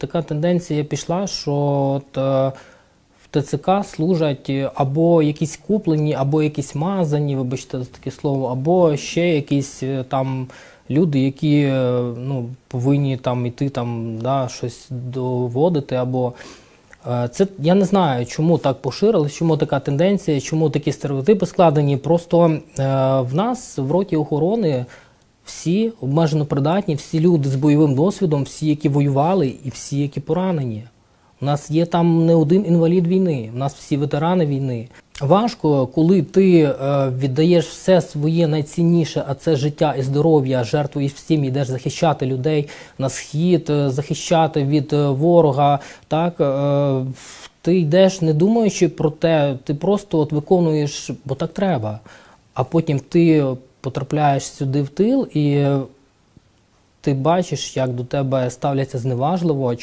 така тенденція пішла, що от, е, в ТЦК служать або якісь куплені, або якісь мазані, вибачте за таке слово, або ще якісь е, там люди, які е, ну, повинні там іти там, да, щось доводити, або Це я не знаю, чому так поширилось, чому така тенденція, чому такі стереотипи складені. Просто е, в нас в роті охорони всі обмежено придатні, всі люди з бойовим досвідом, всі, які воювали, і всі, які поранені. У нас є там не один інвалід війни, у нас всі ветерани війни. Важко, коли ти е, віддаєш все своє найцінніше, а це життя і здоров'я, жертвуєш всім, йдеш захищати людей на схід, е, захищати від е, ворога. Так ти йдеш, не думаючи про те, ти просто от виконуєш, бо так треба. А потім ти потрапляєш сюди в тил і ти бачиш, як до тебе ставляться зневажливо,